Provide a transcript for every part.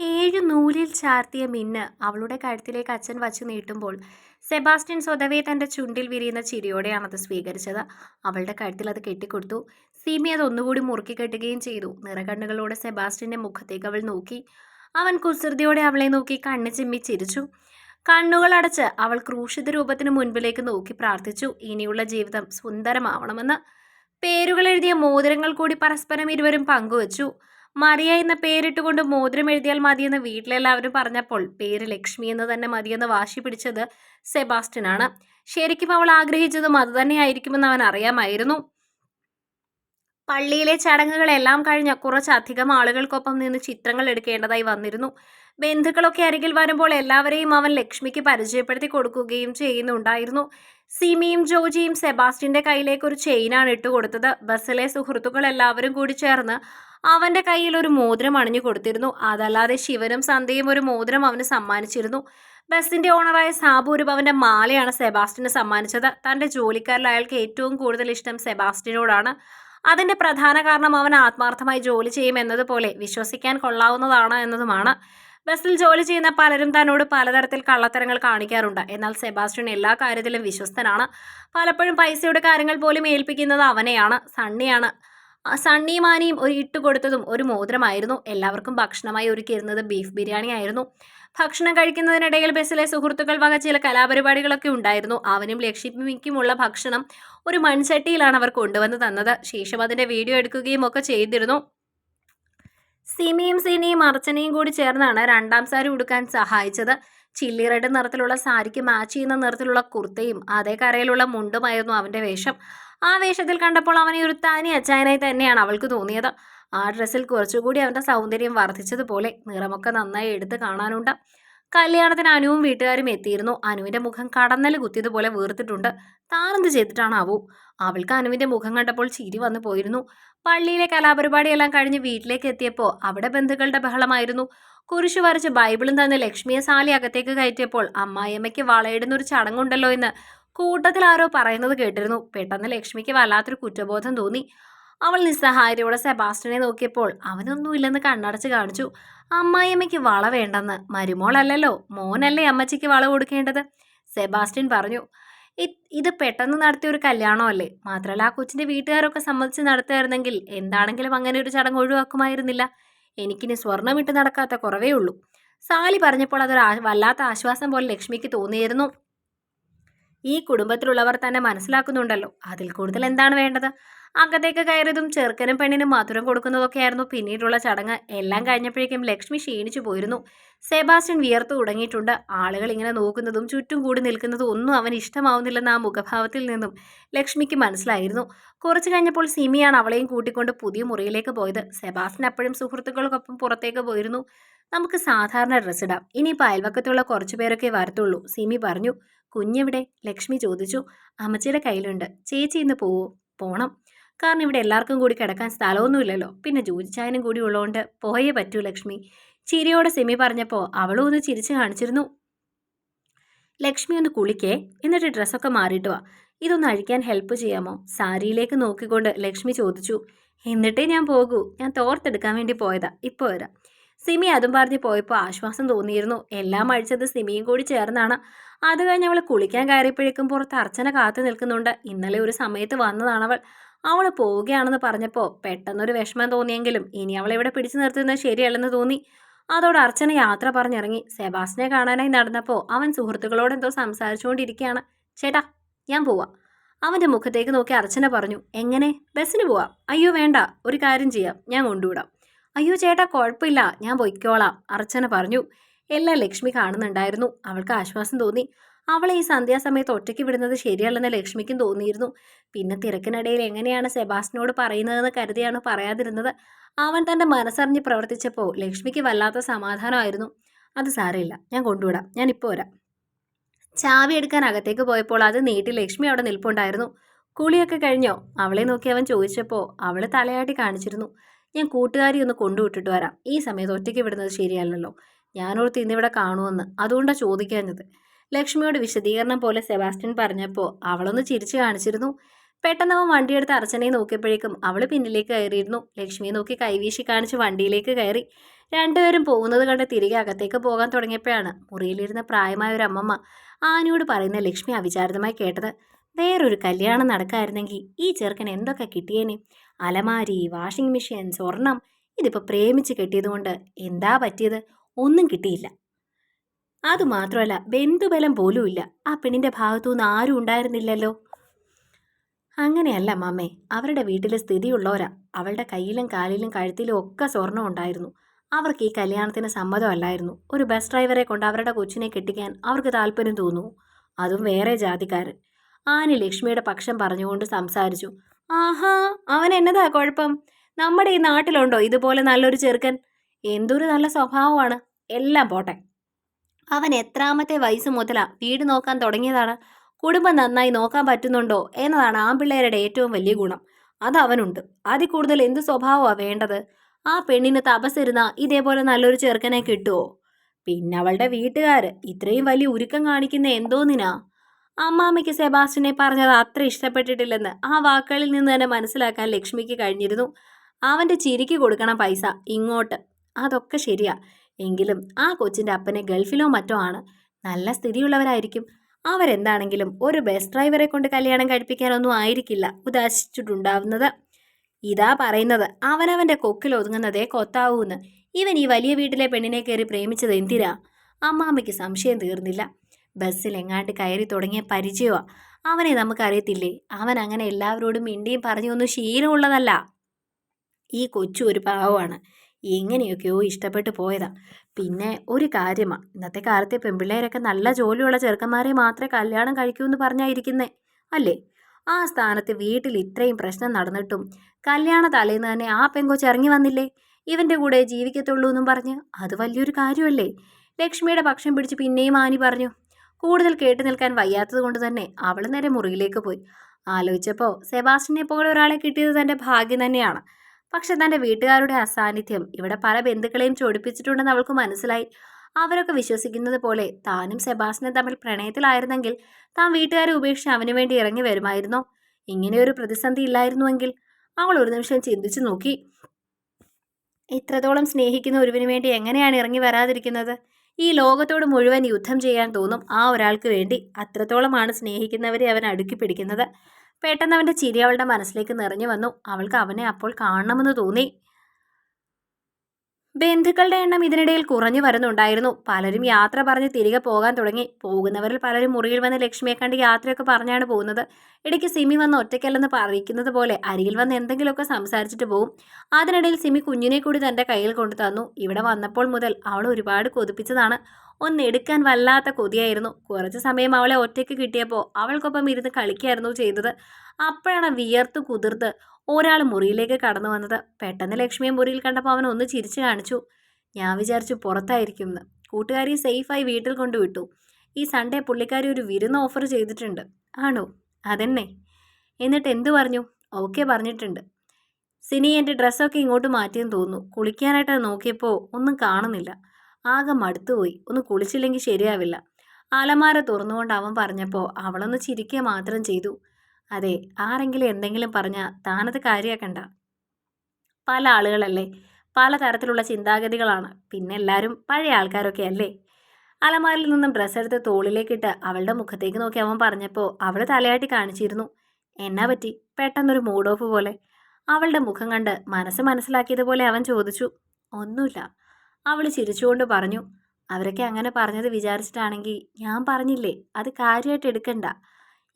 ഏഴ് നൂലിൽ ചാർത്തിയ മിന്ന് അവളുടെ കഴുത്തിലേക്ക് അച്ഛൻ വച്ച് നീട്ടുമ്പോൾ സെബാസ്റ്റ്യൻ സ്വതവേ തന്റെ ചുണ്ടിൽ വിരിയുന്ന ചിരിയോടെയാണ് അത് സ്വീകരിച്ചത്. അവളുടെ കഴുത്തിൽ അത് കെട്ടിക്കൊടുത്തു. സീമി അത് ഒന്നുകൂടി മുറുക്കി കെട്ടുകയും ചെയ്തു. നിറകണ്ണുകളോടെ സെബാസ്റ്റ്യന്റെ മുഖത്തേക്ക് അവൾ നോക്കി. അവൻ കുസൃതിയോടെ അവളെ നോക്കി കണ്ണ് ചിമ്മി ചിരിച്ചു. കണ്ണുകൾ അടച്ച് അവൾ ക്രൂശിത രൂപത്തിന് മുൻപിലേക്ക് നോക്കി പ്രാർത്ഥിച്ചു. ഇനിയുള്ള ജീവിതം സുന്ദരമാവണമെന്ന്. പേരുകൾ എഴുതിയ മോതിരങ്ങൾ കൂടി പരസ്പരം ഇരുവരും പങ്കുവച്ചു. മറിയ എന്ന പേരിട്ടുകൊണ്ട് മോതിരം എഴുതിയാൽ മതിയെന്ന് വീട്ടിലെല്ലാവരും പറഞ്ഞപ്പോൾ പേര് ലക്ഷ്മി എന്ന് തന്നെ മതിയെന്ന് വാശി പിടിച്ചത് സെബാസ്റ്റ്യനാണ്. ശരിക്കും അവൾ ആഗ്രഹിച്ചതും അത് തന്നെയായിരിക്കുമെന്ന് അവൻ അറിയാമായിരുന്നു. പള്ളിയിലെ ചടങ്ങുകളെല്ലാം കഴിഞ്ഞ കുറച്ചധികം ആളുകൾക്കൊപ്പം നിന്ന് ചിത്രങ്ങൾ എടുക്കേണ്ടതായി വന്നിരുന്നു. ബന്ധുക്കളൊക്കെ അരികിൽ വരുമ്പോൾ എല്ലാവരെയും അവൻ ലക്ഷ്മിക്ക് പരിചയപ്പെടുത്തി കൊടുക്കുകയും ചെയ്യുന്നുണ്ടായിരുന്നു. സിമിയും ജോജിയും സെബാസ്റ്റിന്റെ കയ്യിലേക്ക് ഒരു ചെയിനാണ് ഇട്ടുകൊടുത്തത്. ബസ്സിലെ സുഹൃത്തുക്കൾ എല്ലാവരും കൂടി ചേർന്ന് അവന്റെ കയ്യിൽ ഒരു മോതിരം അണിഞ്ഞു കൊടുത്തിരുന്നു. അതല്ലാതെ ശിവനും സന്ധ്യയും ഒരു മോതിരം അവന് സമ്മാനിച്ചിരുന്നു. ബസിന്റെ ഓണറായ സാബു ഒരു മാലയാണ് സെബാസ്റ്റിന് സമ്മാനിച്ചത്. തന്റെ ജോലിക്കാരിൽ അയാൾക്ക് ഏറ്റവും കൂടുതൽ ഇഷ്ടം സെബാസ്റ്റിനോടാണ് അതിന്റെ പ്രധാന കാരണം അവൻ ആത്മാർത്ഥമായി ജോലി ചെയ്യും എന്നതുപോലെ വിശ്വസിക്കാൻ കൊള്ളാവുന്നതാണ് എന്നതുമാണ്. ബസ്സിൽ ജോലി ചെയ്യുന്ന പലരും തന്നോട് പലതരത്തിൽ കള്ളത്തരങ്ങൾ കാണിക്കാറുണ്ട്. എന്നാൽ സെബാസ്റ്റ്യൻ എല്ലാ കാര്യത്തിലും വിശ്വസ്തനാണ്. പലപ്പോഴും പൈസയുടെ കാര്യങ്ങൾ പോലും ഏൽപ്പിക്കുന്നത് അവനെയാണ്. സണ്ണിയാണ്. സണ്ണിയും ആനിയും ഒരു ഇട്ട് കൊടുത്തതും ഒരു മോതിരമായിരുന്നു. എല്ലാവർക്കും ഭക്ഷണമായി ഒരുക്കിയിരുന്നത് ബീഫ് ബിരിയാണി ആയിരുന്നു. ഭക്ഷണം കഴിക്കുന്നതിനിടയിൽ ബസ്സിലെ സുഹൃത്തുക്കൾ വക ചില കലാപരിപാടികളൊക്കെ ഉണ്ടായിരുന്നു. അവനും ലക്ഷ്മിക്കുമുള്ള ഭക്ഷണം ഒരു മൺചട്ടിയിലാണ് അവർ കൊണ്ടുവന്ന് തന്നത്. ശേഷം അതിന്റെ വീഡിയോ എടുക്കുകയും ഒക്കെ ചെയ്തിരുന്നു. സിമിയും സിനിയും അർച്ചനയും കൂടി ചേർന്നാണ് രണ്ടാം സാരി ഉടുക്കാൻ സഹായിച്ചത്. ചില്ലി റെഡ് നിറത്തിലുള്ള സാരിക്ക് മാച്ച് ചെയ്യുന്ന നിറത്തിലുള്ള കുർത്തയും അതേ കരയിലുള്ള മുണ്ടുമായിരുന്നു അവന്റെ വേഷം. ആ വേഷത്തിൽ കണ്ടപ്പോൾ അവനെ ഒരു താനി അച്ചായനായി തന്നെയാണ് അവൾക്ക് തോന്നിയത്. ആ ഡ്രസ്സിൽ കുറച്ചുകൂടി അവന്റെ സൗന്ദര്യം വർദ്ധിച്ചതുപോലെ നിറമൊക്കെ നന്നായി എടുത്ത് കാണാനുണ്ട്. കല്യാണത്തിന് അനുവും വീട്ടുകാരും എത്തിയിരുന്നു. അനുവിന്റെ മുഖം കടന്നൽ കുത്തിയതുപോലെ വീർത്തിട്ടുണ്ട്. താനെന്ത് ചെയ്തിട്ടാണാവൂ അവൾക്ക് അനുവിന്റെ മുഖം കണ്ടപ്പോൾ ചിരി വന്നു പോയിരുന്നു. പള്ളിയിലെ കലാപരിപാടിയെല്ലാം കഴിഞ്ഞ് വീട്ടിലേക്ക് എത്തിയപ്പോൾ അവിടെ ബന്ധുക്കളുടെ ബഹളമായിരുന്നു. കുരിശു വരച്ച് ബൈബിളും തന്ന് ലക്ഷ്മിയെ സാലി അകത്തേക്ക് കയറ്റിയപ്പോൾ അമ്മായിയമ്മയ്ക്ക് വളയിടുന്ന ഒരു ചടങ്ങുണ്ടല്ലോ എന്ന് കൂട്ടത്തിൽ ആരോ പറയുന്നത് കേട്ടിരുന്നു. പെട്ടെന്ന് ലക്ഷ്മിക്ക് വല്ലാത്തൊരു കുറ്റബോധം തോന്നി. അവൾ നിസ്സഹായതയോടെ സെബാസ്റ്റനെ നോക്കിയപ്പോൾ അവനൊന്നുമില്ലെന്ന് കണ്ണടച്ച് കാണിച്ചു. അമ്മായിയമ്മയ്ക്ക് വള വേണ്ടെന്ന്. മരുമോളല്ലല്ലോ. മോനല്ലേ അമ്മച്ചിക്ക് വള കൊടുക്കേണ്ടത്? സെബാസ്റ്റ്യൻ പറഞ്ഞു ഇത് പെട്ടെന്ന് നടത്തിയ ഒരു കല്യാണമല്ലേ? മാത്രമല്ല ആ കൊച്ചിന്റെ വീട്ടുകാരൊക്കെ സമ്മതിച്ച് നടത്തുമായിരുന്നെങ്കിൽ എന്താണെങ്കിലും അങ്ങനെ ഒരു ചടങ്ങ് ഒഴിവാക്കുമായിരുന്നില്ല. എനിക്കിനി സ്വർണം ഇട്ട് നടക്കാത്ത കുറവേ ഉള്ളൂ. സാലി പറഞ്ഞപ്പോൾ അതൊരു വല്ലാത്ത ആശ്വാസം പോലെ ലക്ഷ്മിക്ക് തോന്നിയിരുന്നു. ഈ കുടുംബത്തിലുള്ളവർ തന്നെ മനസ്സിലാക്കുന്നുണ്ടല്ലോ. അതിൽ കൂടുതൽ എന്താണ് വേണ്ടത്? അകത്തേക്ക് കയറിയതും ചെറുക്കനും പെണ്ണിനും മധുരം കൊടുക്കുന്നതൊക്കെയായിരുന്നു പിന്നീടുള്ള ചടങ്ങ്. എല്ലാം കഴിഞ്ഞപ്പോഴേക്കും ലക്ഷ്മി ക്ഷീണിച്ചു പോയിരുന്നു. സെബാസ്റ്റ്യൻ വിയർത്തു തുടങ്ങിയിട്ടുണ്ട്. ആളുകൾ ഇങ്ങനെ നോക്കുന്നതും ചുറ്റും കൂടി നിൽക്കുന്നതും ഒന്നും അവന് ഇഷ്ടമാവുന്നില്ലെന്ന് ആ മുഖഭാവത്തിൽ നിന്നും ലക്ഷ്മിക്ക് മനസ്സിലായിരുന്നു. കുറച്ചു കഴിഞ്ഞപ്പോൾ സിമിയാണ് അവളെയും കൂട്ടിക്കൊണ്ട് പുതിയ മുറിയിലേക്ക് പോയത്. സെബാസ്റ്റ്യൻ അപ്പോഴും സുഹൃത്തുക്കൾക്കൊപ്പം പുറത്തേക്ക് പോയിരുന്നു. നമുക്ക് സാധാരണ ഡ്രസ് ഇടാം. ഇനി അയൽവക്കത്തുള്ള കുറച്ചു പേരൊക്കെ വരത്തുള്ളൂ സിമി പറഞ്ഞു. കുഞ്ഞെവിടെ? ലക്ഷ്മി ചോദിച്ചു. അമ്മച്ചിയുടെ കയ്യിലുണ്ട്. ചേച്ചി ഇന്ന് പോവോ? പോണം. കാരണം ഇവിടെ എല്ലാവർക്കും കൂടി കിടക്കാൻ സ്ഥലമൊന്നുമില്ലല്ലോ. പിന്നെ ജോജിച്ചായനും കൂടി ഉള്ളതുകൊണ്ട് പോയേ പറ്റൂ ലക്ഷ്മി. ചിരിയോടെ സെമി പറഞ്ഞപ്പോൾ അവളും ഒന്ന് ചിരിച്ചു കാണിച്ചിരുന്നു. ലക്ഷ്മി ഒന്ന് കുളിക്കേ എന്നിട്ട് ഡ്രസ്സൊക്കെ മാറിയിട്ട് വാ. ഇതൊന്ന് അഴിക്കാൻ ഹെൽപ്പ് ചെയ്യാമോ? സാരിയിലേക്ക് നോക്കിക്കൊണ്ട് ലക്ഷ്മി ചോദിച്ചു. എന്നിട്ടേ ഞാൻ പോകൂ. ഞാൻ തോർത്തെടുക്കാൻ വേണ്ടി പോയതാ. ഇപ്പോൾ വരാം. സിമി അതും പറഞ്ഞ് പോയപ്പോൾ ആശ്വാസം തോന്നിയിരുന്നു. എല്ലാം അഴിച്ചത് സിമിയും കൂടി ചേർന്നാണ്. അത് കഴിഞ്ഞ് അവൾ കുളിക്കാൻ കയറിയപ്പോഴേക്കും പുറത്ത് അർച്ചന കാത്തു നിൽക്കുന്നുണ്ട്. ഇന്നലെ ഒരു സമയത്ത് വന്നതാണ് അവൾ. അവൾ പോവുകയാണെന്ന് പറഞ്ഞപ്പോൾ പെട്ടെന്നൊരു വിഷമം തോന്നിയെങ്കിലും ഇനി അവളെ ഇവിടെ പിടിച്ചു നിർത്തുന്നത് ശരിയല്ലെന്ന് തോന്നി. അതോടെ അർച്ചന യാത്ര പറഞ്ഞിറങ്ങി. സെബാസ്റ്റിനെ കാണാനായി നടന്നപ്പോൾ അവൻ സുഹൃത്തുക്കളോട് എന്തോ സംസാരിച്ചുകൊണ്ടിരിക്കുകയാണ്. ചേട്ടാ ഞാൻ പോവാം. അവന്റെ മുഖത്തേക്ക് നോക്കി അർച്ചന പറഞ്ഞു എങ്ങനെ? ബസ്സിന് പോവാം? അയ്യോ വേണ്ട. ഒരു കാര്യം ചെയ്യാം. ഞാൻ കൊണ്ടുവിടാം. അയ്യോ ചേട്ടാ കുഴപ്പമില്ല. ഞാൻ പൊയ്ക്കോളാം. അർച്ചന പറഞ്ഞു. എല്ലാം ലക്ഷ്മി കാണുന്നുണ്ടായിരുന്നു. അവൾക്ക് ആശ്വാസം തോന്നി. അവളെ ഈ സന്ധ്യാസമയത്ത് ഒറ്റയ്ക്ക് വിടുന്നത് ശരിയല്ലെന്ന് ലക്ഷ്മിക്കും തോന്നിയിരുന്നു. പിന്നെ തിരക്കിനിടയിൽ എങ്ങനെയാണ് സെബാസ്റ്റിനോട് പറയുന്നതെന്ന് കരുതിയാണ് പറയാതിരുന്നത്. അവൻ തന്റെ മനസ്സറിഞ്ഞ് പ്രവർത്തിച്ചപ്പോൾ ലക്ഷ്മിക്ക് വല്ലാത്ത സമാധാനമായിരുന്നു. അത് സാരമില്ല ഞാൻ കൊണ്ടുവിടാം ഞാൻ ഇപ്പോൾ വരാം. ചാവി എടുക്കാൻ അകത്തേക്ക് പോയപ്പോൾ അത് നീട്ടി ലക്ഷ്മി അവിടെ നിൽപ്പുണ്ടായിരുന്നു. കുളിയൊക്കെ കഴിഞ്ഞോ? അവളെ നോക്കി അവൻ ചോദിച്ചപ്പോൾ അവൾ തലയാട്ടി കാണിച്ചിരുന്നു. ഞാൻ കൂട്ടുകാരി ഒന്ന് കൊണ്ടുവിട്ടിട്ട് വരാം. ഈ സമയത്ത് ഒറ്റയ്ക്ക് വിടുന്നത് ശരിയല്ലല്ലോ. ഞാനോർത്ത് ഇന്നിവിടെ കാണുമെന്ന്. അതുകൊണ്ടാണ് ചോദിക്കാഞ്ഞത്. ലക്ഷ്മിയോട് വിശദീകരണം പോലെ സെബാസ്റ്റ്യൻ പറഞ്ഞപ്പോൾ അവളൊന്ന് ചിരിച്ചു കാണിച്ചിരുന്നു. പെട്ടെന്ന് അവൻ വണ്ടിയെടുത്ത് അർച്ചനയെ നോക്കിയപ്പോഴേക്കും അവൾ പിന്നിലേക്ക് കയറിയിരുന്നു. ലക്ഷ്മിയെ നോക്കി കൈവീശി കാണിച്ച് വണ്ടിയിലേക്ക് കയറി. രണ്ടുപേരും പോകുന്നത് കണ്ട് തിരികെ അകത്തേക്ക് പോകാൻ തുടങ്ങിയപ്പോഴാണ് മുറിയിലിരുന്ന പ്രായമായ ഒരു അമ്മമ്മ ആനയോട് പറയുന്ന ലക്ഷ്മി അവിചാരിതമായി കേട്ടത്. വേറൊരു കല്യാണം നടക്കായിരുന്നെങ്കിൽ ഈ ചെറുക്കൻ എന്തൊക്കെ കിട്ടിയേനെ? അലമാരി വാഷിംഗ് മെഷീൻ സ്വർണം. ഇതിപ്പോൾ പ്രേമിച്ച് കെട്ടിയതുകൊണ്ട് എന്താ പറ്റിയത്? ഒന്നും കിട്ടിയില്ല. അതുമാത്രമല്ല ബന്ധുബലം പോലും ഇല്ല. ആ പെണ്ണിന്റെ ഭാഗത്തുനിന്ന് ആരും ഉണ്ടായിരുന്നില്ലല്ലോ. അങ്ങനെയല്ല മാമേ അവരുടെ വീട്ടിലെ സ്ഥിതിയുള്ളവരാ. അവളുടെ കയ്യിലും കാലിലും കഴുത്തിലും ഒക്കെ സ്വർണം ഉണ്ടായിരുന്നു. അവർക്ക് ഈ കല്യാണത്തിന് സമ്മതമല്ലായിരുന്നു. ഒരു ബസ് ഡ്രൈവറെ കൊണ്ട് അവരുടെ കൊച്ചിനെ കെട്ടിക്കാൻ അവർക്ക് താല്പര്യം തോന്നുന്നു. അതും വേറെ ജാതിക്കാരൻ. ആനി ലക്ഷ്മിയുടെ പക്ഷം പറഞ്ഞുകൊണ്ട് സംസാരിച്ചു. ആഹാ അവൻ എന്നതാ കുഴപ്പം? നമ്മുടെ ഈ നാട്ടിലുണ്ടോ ഇതുപോലെ നല്ലൊരു ചെറുക്കൻ? എന്തൊരു നല്ല സ്വഭാവമാണ്. എല്ലാം പോട്ടെ. അവൻ എത്രാമത്തെ വയസ്സ് മുതലാ വീട് നോക്കാൻ തുടങ്ങിയതാണ്. കുടുംബം നന്നായി നോക്കാൻ പറ്റുന്നുണ്ടോ എന്നതാണ് ആൺപിള്ളേരുടെ ഏറ്റവും വലിയ ഗുണം. അത് അവനുണ്ട്. അതിൽ കൂടുതൽ എന്ത് സ്വഭാവമാണ് വേണ്ടത്? ആ പെണ്ണിന് തപസ്സിരുന്ന ഇതേപോലെ നല്ലൊരു ചെറുക്കനെ കിട്ടുമോ പിന്നെ അവളുടെ വീട്ടുകാര് ഇത്രയും വലിയ ഉരുക്കം കാണിക്കുന്ന എന്തോന്നിനാ? അമ്മാമ്മയ്ക്ക് സെബാസ്റ്റിനെ പറഞ്ഞത് അത്ര ഇഷ്ടപ്പെട്ടിട്ടില്ലെന്ന് ആ വാക്കുകളിൽ നിന്ന് തന്നെ മനസ്സിലാക്കാൻ ലക്ഷ്മിക്ക് കഴിഞ്ഞിരുന്നു. അവന്റെ ചിരിക്ക് കൊടുക്കണം പൈസ ഇങ്ങോട്ട്. അതൊക്കെ ശരിയാ. എങ്കിലും ആ കൊച്ചിന്റെ അപ്പനെ ഗൾഫിലോ മറ്റോ ആണ്. നല്ല സ്ഥിതിയുള്ളവരായിരിക്കും. അവരെന്താണെങ്കിലും ഒരു ബസ് ഡ്രൈവറെ കൊണ്ട് കല്യാണം കഴിപ്പിക്കാനൊന്നും ആയിരിക്കില്ല ഉദ്ദേശിച്ചിട്ടുണ്ടാവുന്നത് ഇതാ പറയുന്നത് അവനവന്റെ കൊക്കിൽ ഒതുങ്ങുന്നതേ കൊത്താവൂന്ന്. ഇവൻ ഈ വലിയ വീട്ടിലെ പെണ്ണിനെ കയറി പ്രേമിച്ചത് എന്തിനാ? അമ്മാമ്മയ്ക്ക് സംശയം തീർന്നില്ല. ബസ്സിൽ എങ്ങാണ്ട് കയറി തുടങ്ങിയ പരിചയമാ അവനെ നമുക്കറിയത്തില്ലേ അവൻ അങ്ങനെ എല്ലാവരോടും മിണ്ടിയും പറഞ്ഞു ഒന്നും ശീലമുള്ളതല്ല. ഈ കൊച്ചു ഒരു പാവമാണ്. എങ്ങനെയൊക്കെയോ ഇഷ്ടപ്പെട്ടു പോയതാ. പിന്നെ ഒരു കാര്യമാണ് ഇന്നത്തെ കാലത്തെ പെൺപിള്ളേരൊക്കെ നല്ല ജോലിയുള്ള ചെറുക്കന്മാരെ മാത്രമേ കല്യാണം കഴിക്കൂ എന്ന് പറഞ്ഞായിരിക്കുന്നേ അല്ലേ? ആ സ്ഥാനത്ത് വീട്ടിൽ ഇത്രയും പ്രശ്നം നടന്നിട്ടും കല്യാണ തലേന്ന് തന്നെ ആ പെങ്കൊച്ച് ഇറങ്ങി വന്നില്ലേ? ഇവന്റെ കൂടെ ജീവിക്കത്തുള്ളൂ എന്നും പറഞ്ഞ് അത് വലിയൊരു കാര്യമല്ലേ? ലക്ഷ്മിയുടെ പക്ഷം പിടിച്ച് പിന്നെയും ആനി പറഞ്ഞു കൂടുതൽ കേട്ടു നിൽക്കാൻ വയ്യാത്തത് കൊണ്ട് തന്നെ അവൾ നേരെ മുറിയിലേക്ക് പോയി. ആലോചിച്ചപ്പോൾ സെബാസ്റ്റിനെ പോലെ ഒരാളെ കിട്ടിയത് തന്റെ ഭാഗ്യം തന്നെയാണ്. പക്ഷെ തന്റെ വീട്ടുകാരുടെ അസാന്നിധ്യം ഇവിടെ പല ബന്ധുക്കളെയും ചൊടിപ്പിച്ചിട്ടുണ്ടെന്ന് അവൾക്ക് മനസ്സിലായി. അവരൊക്കെ വിശ്വസിക്കുന്നത് പോലെ താനും സെബാസ്റ്റിനും തമ്മിൽ പ്രണയത്തിലായിരുന്നെങ്കിൽ താൻ വീട്ടുകാരെ ഉപേക്ഷിച്ച് അവന് വേണ്ടി ഇറങ്ങി വരുമായിരുന്നോ? ഇങ്ങനെയൊരു പ്രതിസന്ധി ഇല്ലായിരുന്നുവെങ്കിൽ അവൾ ഒരു നിമിഷം ചിന്തിച്ചു നോക്കി. ഇത്രത്തോളം സ്നേഹിക്കുന്ന ഒരുവിന് വേണ്ടി എങ്ങനെയാണ് ഇറങ്ങി വരാതിരിക്കുന്നത്? ഈ ലോകത്തോട് മുഴുവൻ യുദ്ധം ചെയ്യാൻ തോന്നും ആ ഒരാൾക്ക് വേണ്ടി. അത്രത്തോളമാണ് സ്നേഹിക്കുന്നവരെ അവൻ അടുക്കി പിടിക്കുന്നത്. പെട്ടെന്ന് അവന്റെ ചിരി അവളുടെ മനസ്സിലേക്ക് നിറഞ്ഞു വന്നു. അവൾക്ക് അവനെ അപ്പോൾ കാണണമെന്ന് തോന്നി. ബന്ധുക്കളുടെ എണ്ണം ഇതിനിടയിൽ കുറഞ്ഞു വരുന്നുണ്ടായിരുന്നു. പലരും യാത്ര പറഞ്ഞ് തിരികെ പോകാൻ തുടങ്ങി. പോകുന്നവരിൽ പലരും മുറിയിൽ വന്ന് ലക്ഷ്മിയെ കണ്ട് യാത്രയൊക്കെ പറഞ്ഞാണ് പോകുന്നത്. ഇടയ്ക്ക് സിമി വന്ന് ഒറ്റയ്ക്കല്ലെന്ന് പറയിക്കുന്നത് പോലെ അരികിൽ വന്ന് എന്തെങ്കിലുമൊക്കെ സംസാരിച്ചിട്ട് പോകും അതിനിടയിൽ സിമി കുഞ്ഞിനെ കൂടി തന്റെ കയ്യിൽ കൊണ്ടു തന്നു. ഇവിടെ വന്നപ്പോൾ മുതൽ അവൾ ഒരുപാട് കൊതിപ്പിച്ചതാണ്. ഒന്ന് എടുക്കാൻ വല്ലാത്ത കൊതിയായിരുന്നു. കുറച്ച് സമയം അവളെ ഒറ്റയ്ക്ക് കിട്ടിയപ്പോൾ അവൾക്കൊപ്പം ഇരുന്ന് കളിക്കായിരുന്നു ചെയ്തത്. അപ്പോഴാണ് വിയർത്ത് കുതിർത്ത് ഒരാൾ മുറിയിലേക്ക് കടന്നു വന്നത് പെട്ടെന്ന് ലക്ഷ്മിയെ മുറിയിൽ കണ്ടപ്പോൾ അവൻ ഒന്ന് ചിരിച്ചു കാണിച്ചു. ഞാൻ വിചാരിച്ചു പുറത്തായിരിക്കും എന്ന് കൂട്ടുകാരി സേഫായി വീട്ടിൽ കൊണ്ടുവിട്ടു. ഈ സൺഡേ പുള്ളിക്കാരി ഒരു വിരുന്ന് ഓഫർ ചെയ്തിട്ടുണ്ട്. ആണോ? അതെന്നെ. എന്നിട്ട് എന്തു പറഞ്ഞു? ഓക്കെ പറഞ്ഞിട്ടുണ്ട്. സിനി എന്റെ ഡ്രസ്സൊക്കെ ഇങ്ങോട്ട് മാറ്റിയെന്ന് തോന്നുന്നു. കുളിക്കാനായിട്ട് നോക്കിയപ്പോൾ ഒന്നും കാണുന്നില്ല. ആകെ മടുത്തുപോയി. ഒന്ന് കുളിച്ചില്ലെങ്കിൽ ശരിയാവില്ല. അലമാര തുറന്നുകൊണ്ട് അവൻ പറഞ്ഞപ്പോൾ അവളൊന്ന് ചിരിക്കുക മാത്രം ചെയ്തു. അതെ ആരെങ്കിലും എന്തെങ്കിലും പറഞ്ഞാൽ താനത് കാര്യമാക്കണ്ട പല ആളുകളല്ലേ പല തരത്തിലുള്ള ചിന്താഗതികളാണ്. പിന്നെ എല്ലാവരും പഴയ ആൾക്കാരൊക്കെ അല്ലേ? അലമാരിൽ നിന്നും ഡ്രസ്സ് എടുത്ത് തോളിലേക്കിട്ട് അവളുടെ മുഖത്തേക്ക് നോക്കി അവൻ പറഞ്ഞപ്പോൾ അവൾ തലയാട്ടി കാണിച്ചിരുന്നു. എന്നാ പറ്റി? പെട്ടെന്നൊരു മൂഡ് ഓഫ് പോലെ. അവളുടെ മുഖം കണ്ട് മനസ്സ് മനസ്സിലാക്കിയതുപോലെ അവൻ ചോദിച്ചു. ഒന്നുമില്ല. അവൾ ചിരിച്ചുകൊണ്ട് പറഞ്ഞു. അവരൊക്കെ അങ്ങനെ പറഞ്ഞത് വിചാരിച്ചിട്ടാണെങ്കിൽ ഞാൻ പറഞ്ഞില്ലേ? അത് കാര്യമായിട്ട് എടുക്കണ്ട.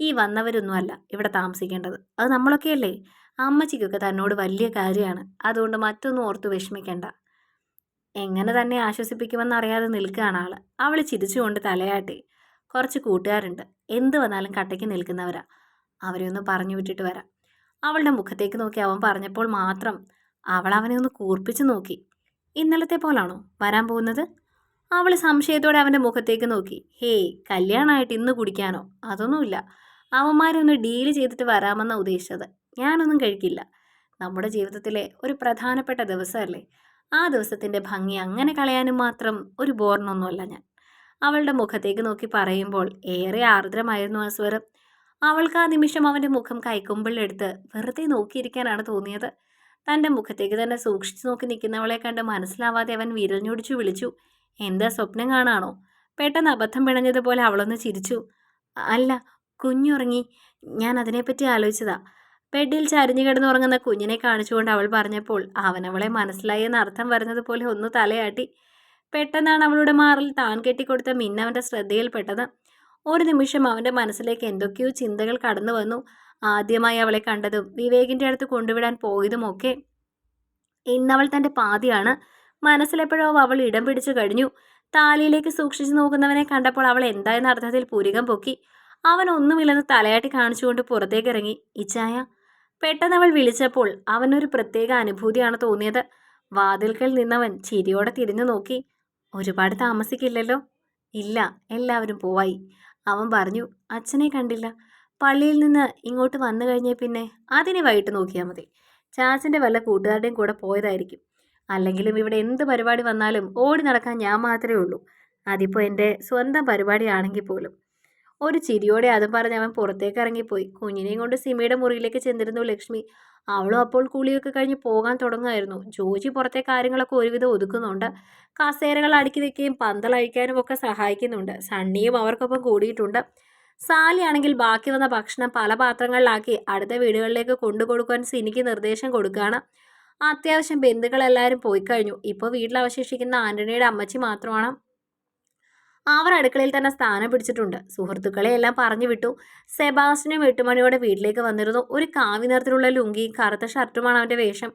ഈ വന്നവരൊന്നുമല്ല ഇവിടെ താമസിക്കേണ്ടത്. അത് നമ്മളൊക്കെയല്ലേ? അമ്മച്ചിക്കൊക്കെ തന്നോട് വലിയ കാര്യമാണ്. അതുകൊണ്ട് മറ്റൊന്നും ഓർത്ത് വിഷമിക്കേണ്ട. എങ്ങനെ തന്നെ ആശ്വസിപ്പിക്കുമെന്ന് അറിയാതെ നിൽക്കുകയാണ് ആൾ. അവൾ ചിരിച്ചുകൊണ്ട് തലയാട്ടി. കുറച്ച് കൂട്ടുകാരുണ്ട്. എന്ത് വന്നാലും കട്ടയ്ക്ക് നിൽക്കുന്നവരാ. അവരെ ഒന്ന് പറഞ്ഞു വിട്ടിട്ട് വരാം. അവളുടെ മുഖത്തേക്ക് നോക്കി അവൻ പറഞ്ഞപ്പോൾ മാത്രം അവൾ അവനെ ഒന്ന് കൂർപ്പിച്ച് നോക്കി. ഇന്നലത്തെ പോലാണോ? വരാൻ പോകുന്നത്? അവൾ സംശയത്തോടെ അവന്റെ മുഖത്തേക്ക് നോക്കി. ഹേയ് കല്യാണമായിട്ട് ഇന്ന് കുടിക്കാനോ? അതൊന്നുമില്ല. അവന്മാരൊന്ന് ഡീൽ ചെയ്തിട്ട് വരാമെന്ന ഉദ്ദേശിച്ചത്. ഞാനൊന്നും കഴിക്കില്ല. നമ്മുടെ ജീവിതത്തിലെ ഒരു പ്രധാനപ്പെട്ട ദിവസമല്ലേ? ആ ദിവസത്തിന്റെ ഭംഗി അങ്ങനെ കളയാനും മാത്രം ഒരു ബോർണൊന്നുമല്ല ഞാൻ. അവളുടെ മുഖത്തേക്ക് നോക്കി പറയുമ്പോൾ ഏറെ ആർദ്രമായിരുന്നു ആ സ്വരം അവൾക്ക് ആ നിമിഷം അവന്റെ മുഖം കൈക്കുമ്പിളിലെടുത്ത് വെറുതെ നോക്കിയിരിക്കാനാണ് തോന്നിയത്. തന്റെ മുഖത്തേക്ക് തന്നെ സൂക്ഷിച്ചു നോക്കി നിൽക്കുന്നവളെ കണ്ട് മനസ്സിലാവാതെ അവൻ വിരഞ്ഞൊടിച്ചു വിളിച്ചു. എന്താ സ്വപ്നം കാണാണോ? പെട്ടെന്ന് അബദ്ധം പിണഞ്ഞതുപോലെ അവളൊന്ന് ചിരിച്ചു. അല്ല കുഞ്ഞുറങ്ങി. ഞാൻ അതിനെപ്പറ്റി ആലോചിച്ചതാ. ബെഡിൽ ചരിഞ്ഞു കിടന്നുറങ്ങുന്ന കുഞ്ഞിനെ കാണിച്ചുകൊണ്ട് അവൾ പറഞ്ഞപ്പോൾ അവൻ അവളെ മനസ്സിലായി എന്ന് അർത്ഥം വരുന്നത് പോലെ ഒന്ന് തലയാട്ടി. പെട്ടെന്നാണ് അവളുടെ മാറിൽ താൻ കെട്ടിക്കൊടുത്ത മിന്നവന്റെ ശ്രദ്ധയിൽപ്പെട്ടത്. ഒരു നിമിഷം അവന്റെ മനസ്സിലേക്ക് എന്തൊക്കെയോ ചിന്തകൾ കടന്നു വന്നു. ആദ്യമായി അവളെ കണ്ടതും വിവേകിന്റെ അടുത്ത് കൊണ്ടുവിടാൻ പോയതുമൊക്കെ. ഇന്നവൾ തന്റെ പാതിയാണ്. മനസ്സിലെപ്പോഴോ അവൾ ഇടം പിടിച്ചു കഴിഞ്ഞു. താലിയിലേക്ക് സൂക്ഷിച്ചു നോക്കുന്നവനെ കണ്ടപ്പോൾ അവൾ എന്തായെന്ന അർത്ഥത്തിൽ പുരികം പൊക്കി. അവൻ ഒന്നുമില്ലെന്ന് തലയാട്ടി കാണിച്ചുകൊണ്ട് പുറത്തേക്ക് ഇറങ്ങി ഇച്ചായ പെട്ടെന്ന് അവൾ വിളിച്ചപ്പോൾ അവനൊരു പ്രത്യേക അനുഭൂതിയാണ് തോന്നിയത്. വാതിൽക്കൽ നിന്നവൻ ചിരിയോടെ തിരിഞ്ഞു നോക്കി. ഒരുപാട് താമസിക്കില്ലല്ലോ? ഇല്ല എല്ലാവരും പോവായി. അവൻ പറഞ്ഞു അച്ഛനെ കണ്ടില്ല. പള്ളിയിൽ നിന്ന് ഇങ്ങോട്ട് വന്നു കഴിഞ്ഞേ പിന്നെ അതിനെ വൈകിട്ട് നോക്കിയാൽ മതി. ചാച്ചന്റെ വല്ല കൂട്ടുകാരുടെയും കൂടെ പോയതായിരിക്കും. അല്ലെങ്കിലും ഇവിടെ എന്ത് പരിപാടി വന്നാലും ഓടി നടക്കാൻ ഞാൻ മാത്രമേ ഉള്ളൂ. അതിപ്പോൾ എന്റെ സ്വന്തം പരിപാടിയാണെങ്കിൽ പോലും. ഒരു ചിരിയോടെ അതും പറഞ്ഞ് അവൻ പുറത്തേക്ക് ഇറങ്ങിപ്പോയി. കുഞ്ഞിനെയും കൊണ്ട് സിമിയുടെ മുറിയിലേക്ക് ചെന്നിരുന്നു ലക്ഷ്മി. അവളും അപ്പോൾ കുളിയൊക്കെ കഴിഞ്ഞ് പോകാൻ തുടങ്ങുമായിരുന്നു. ജോജി പുറത്തെ കാര്യങ്ങളൊക്കെ ഒരുവിധം ഒതുക്കുന്നുണ്ട്. കസേരകൾ അടുക്കി വെക്കുകയും പന്തളഴിക്കാനും ഒക്കെ സഹായിക്കുന്നുണ്ട്. സണ്ണിയും അവർക്കൊപ്പം കൂടിയിട്ടുണ്ട്. സാലിയാണെങ്കിൽ ബാക്കി വന്ന ഭക്ഷണം പല പാത്രങ്ങളിലാക്കി അടുത്ത വീടുകളിലേക്ക് കൊണ്ടുകൊടുക്കാൻ സിനിക്ക് നിർദ്ദേശം കൊടുക്കുകയാണ്. അത്യാവശ്യം ബന്ധുക്കളെല്ലാവരും പോയി കഴിഞ്ഞു ഇപ്പോൾ വീട്ടിൽ അവശേഷിക്കുന്ന ആന്റണിയുടെ അമ്മച്ചി മാത്രമാണ് അവർ അടുക്കളയിൽ തന്നെ സ്ഥാനം പിടിച്ചിട്ടുണ്ട്. സുഹൃത്തുക്കളെ എല്ലാം പറഞ്ഞു വിട്ടു. സെബാസ്റ്റിനും എട്ടുമണിയോടെ വീട്ടിലേക്ക് വന്നിരുന്നു. ഒരു കാവി നിറത്തിലുള്ള ലുങ്കിയും കറുത്ത ഷർട്ടുമാണ് അവന്റെ വേഷം.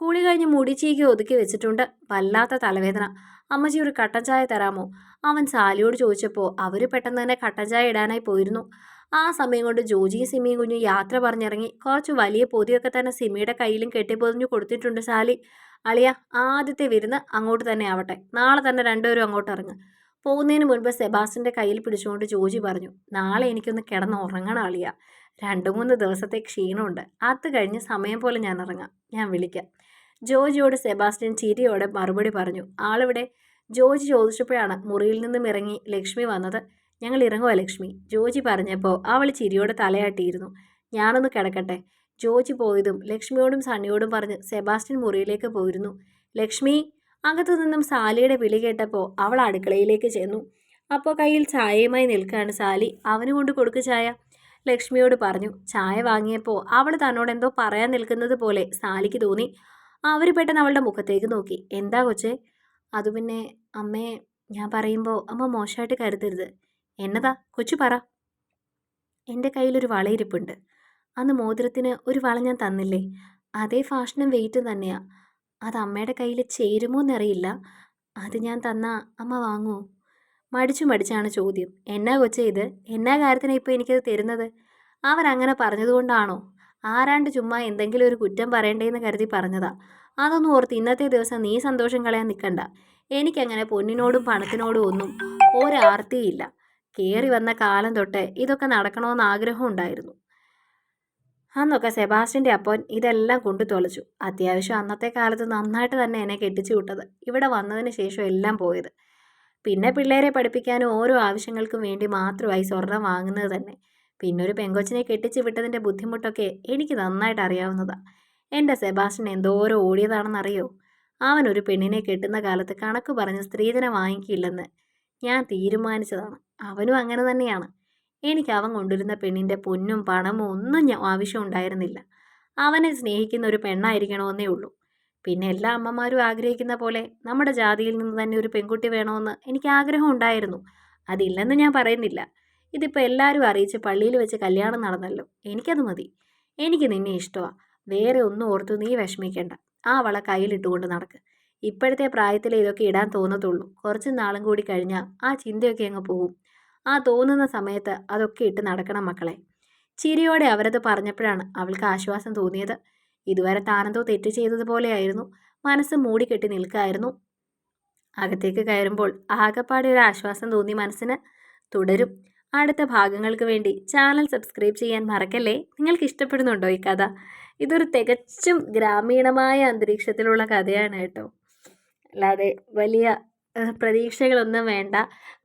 കുളി കഴിഞ്ഞ് മുടി ചീകി ഒതുക്കി വെച്ചിട്ടുണ്ട്. വല്ലാത്ത തലവേദന. അമ്മച്ചി ഒരു കട്ടൻ ചായ തരാമോ? അവൻ സാലിയോട് ചോദിച്ചപ്പോൾ അവർ പെട്ടെന്ന് തന്നെ കട്ടൻ ചായ ഇടാനായി പോയിരുന്നു. ആ സമയം കൊണ്ട് ജോജിയും സിമിയും കുഞ്ഞും യാത്ര പറഞ്ഞിറങ്ങി. കുറച്ച് വലിയ പൊതിയൊക്കെ തന്നെ സിമിയുടെ കയ്യിലും കെട്ടിപ്പൊതിഞ്ഞു കൊടുത്തിട്ടുണ്ട് സാലി. അളിയ ആദ്യത്തെ വിരുന്ന് അങ്ങോട്ട് തന്നെ ആവട്ടെ. നാളെ തന്നെ രണ്ടുപേരും അങ്ങോട്ട് ഇറങ്ങും. പോകുന്നതിന് മുൻപ് സെബാസിന്റെ കയ്യിൽ പിടിച്ചുകൊണ്ട് ജോജി പറഞ്ഞു നാളെ എനിക്കൊന്ന് കിടന്ന് ഉറങ്ങണം അളിയ. രണ്ട് മൂന്ന് ദിവസത്തെ ക്ഷീണമുണ്ട്. അത് കഴിഞ്ഞ് സമയം പോലെ ഞാൻ ഇറങ്ങാം. ഞാൻ വിളിക്കാം. ജോജിയോട് സെബാസ്റ്റ്യൻ ചിരിയോടെ മറുപടി പറഞ്ഞു ആളിവിടെ? ജോജി ചോദിച്ചപ്പോഴാണ് മുറിയിൽ നിന്നും ഇറങ്ങി ലക്ഷ്മി വന്നത്. ഞങ്ങൾ ഇറങ്ങുക ലക്ഷ്മി. ജോജി പറഞ്ഞപ്പോൾ അവൾ ചിരിയോടെ തലയാട്ടിയിരുന്നു. ഞാനൊന്ന് കിടക്കട്ടെ. ജോജി പോയതും ലക്ഷ്മിയോടും സണ്ണിയോടും പറഞ്ഞ് സെബാസ്റ്റ്യൻ മുറിയിലേക്ക് പോയിരുന്നു. ലക്ഷ്മി അകത്തു നിന്നും സാലിയുടെ വിളി കേട്ടപ്പോൾ അവൾ അടുക്കളയിലേക്ക് ചെന്നു. അപ്പോൾ കയ്യിൽ ചായയുമായി നിൽക്കുകയാണ് സാലി. അവന് കൊണ്ട് കൊടുക്കു ചായ. ലക്ഷ്മിയോട് പറഞ്ഞു ചായ വാങ്ങിയപ്പോൾ അവൾ തന്നോട് എന്തോ പറയാൻ നിൽക്കുന്നത് പോലെ സാലിക്ക് തോന്നി. അവർ പെട്ടെന്ന് അവളുടെ മുഖത്തേക്ക് നോക്കി. എന്താ കൊച്ചേ? അത് പിന്നെ അമ്മേ ഞാൻ പറയുമ്പോൾ അമ്മ മോശമായിട്ട് കരുതരുത്. എന്നതാ? കൊച്ചു പറ. എന്റെ കയ്യിലൊരു വളയിരിപ്പുണ്ട്. അന്ന് മോതിരത്തിന് ഒരു വള ഞാൻ തന്നില്ലേ? അതേ ഫാഷനും വെയിറ്റും തന്നെയാ. അത് അമ്മയുടെ കയ്യിൽ ചേരുമോ എന്നറിയില്ല. അത് ഞാൻ തന്ന അമ്മ വാങ്ങുമോ മടിച്ചു മടിച്ചാണ് ചോദ്യം. എന്നാ കൊച്ചേ ഇത്? എന്നാ കാര്യത്തിനാണ് ഇപ്പോൾ എനിക്കത് തരുന്നത്? അങ്ങനെ പറഞ്ഞതുകൊണ്ടാണോ? ആരാണ്ട് ചുമ്മാ എന്തെങ്കിലും ഒരു കുറ്റം പറയണ്ടേന്ന് കരുതി പറഞ്ഞതാ. അതൊന്നും ഓർത്ത് ഇന്നത്തെ ദിവസം നീ സന്തോഷം കളയാൻ നിൽക്കണ്ട എനിക്കങ്ങനെ പൊന്നിനോടും പണത്തിനോടും ഒന്നും ഒരാർത്തിയില്ല കയറി വന്ന കാലം തൊട്ട് ഇതൊക്കെ നടക്കണമെന്ന് ആഗ്രഹം ഉണ്ടായിരുന്നു. അന്നൊക്കെ സെബാസ്റ്റ്യന്റെ അപ്പൻ ഇതെല്ലാം കൊണ്ടു തൊളച്ചു അത്യാവശ്യം അന്നത്തെ കാലത്ത് നന്നായിട്ട് തന്നെ എന്നെ കെട്ടിച്ചു വിട്ടത്. ഇവിടെ വന്നതിന് ശേഷം എല്ലാം പോയത്. പിന്നെ പിള്ളേരെ പഠിപ്പിക്കാനും ഓരോ ആവശ്യങ്ങൾക്കും വേണ്ടി മാത്രമായി സ്വർണം വാങ്ങുന്നത് തന്നെ. പിന്നെ ഒരു പെങ്കൊച്ചിനെ കെട്ടിച്ചു വിട്ടതിന്റെ ബുദ്ധിമുട്ടൊക്കെ എനിക്ക് നന്നായിട്ട് അറിയാവുന്നതാണ് എന്റെ സെബാസ്റ്റ്യൻ എന്തോരം ഓടിയതാണെന്നറിയോ? അവൻ ഒരു പെണ്ണിനെ കെട്ടുന്ന കാലത്ത് കണക്ക് പറഞ്ഞ് സ്ത്രീധനം വാങ്ങിക്കില്ലെന്ന് ഞാൻ തീരുമാനിച്ചതാണ്. അവനും അങ്ങനെ തന്നെയാണ്. എനിക്ക് അവൻ കൊണ്ടുവരുന്ന പെണ്ണിന്റെ പൊന്നും പണമോ ഒന്നും ഞാൻ ആവശ്യമുണ്ടായിരുന്നില്ല അവനെ സ്നേഹിക്കുന്ന ഒരു പെണ്ണായിരിക്കണമെന്നേ ഉള്ളൂ. പിന്നെ എല്ലാ അമ്മമാരും ആഗ്രഹിക്കുന്ന പോലെ നമ്മുടെ ജാതിയിൽ നിന്ന് തന്നെ ഒരു പെൺകുട്ടി വേണമെന്ന് എനിക്ക് ആഗ്രഹം ഉണ്ടായിരുന്നു. അതില്ലെന്ന് ഞാൻ പറയുന്നില്ല. ഇതിപ്പോൾ എല്ലാവരും അറിയിച്ച് പള്ളിയിൽ വെച്ച് കല്യാണം നടന്നല്ലോ. എനിക്കത് മതി. എനിക്ക് നിന്നെ ഇഷ്ടമാണ് വേറെ ഒന്നും ഓർത്തു നീ വിഷമിക്കേണ്ട. ആ വള കയ്യിലിട്ടുകൊണ്ട് നടക്ക്. ഇപ്പോഴത്തെ പ്രായത്തിൽ ഇതൊക്കെ ഇടാൻ തോന്നത്തുള്ളൂ. കുറച്ച് നാളും കൂടി കഴിഞ്ഞാൽ ആ ചിന്തയൊക്കെ അങ്ങ് പോകും ആ തോന്നുന്ന സമയത്ത് അതൊക്കെ ഇട്ട് നടക്കണം മക്കളെ. ചിരിയോടെ അവരത് പറഞ്ഞപ്പോഴാണ് അവൾക്ക് ആശ്വാസം തോന്നിയത്. ഇതുവരെ താനെന്തോ തെറ്റ് ചെയ്തതുപോലെയായിരുന്നു. മനസ്സ് മൂടിക്കെട്ടി നിൽക്കായിരുന്നു. അകത്തേക്ക് കയറുമ്പോൾ ആകെപ്പാടെ ഒരു ആശ്വാസം തോന്നി മനസ്സിന്. തുടരും. അടുത്ത ഭാഗങ്ങൾക്ക് വേണ്ടി ചാനൽ സബ്സ്ക്രൈബ് ചെയ്യാൻ മറക്കല്ലേ? നിങ്ങൾക്ക് ഇഷ്ടപ്പെടുന്നുണ്ടോ ഈ കഥ? ഇതൊരു തികച്ചും ഗ്രാമീണമായ അന്തരീക്ഷത്തിലുള്ള കഥയാണ് കേട്ടോ. അല്ലാതെ വലിയ പ്രതീക്ഷകളൊന്നും വേണ്ട.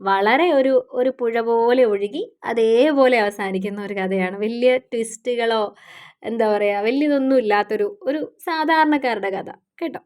വളരെ ഒരു ഒരു പുഴ പോലെ ഒഴുകി അതേപോലെ അവസാനിക്കുന്ന ഒരു കഥയാണ്. വലിയ ട്വിസ്റ്റുകളോ എന്താ പറയുക വലിയതൊന്നും ഇല്ലാത്തൊരു ഒരു സാധാരണക്കാരുടെ കഥ. കേട്ടോ?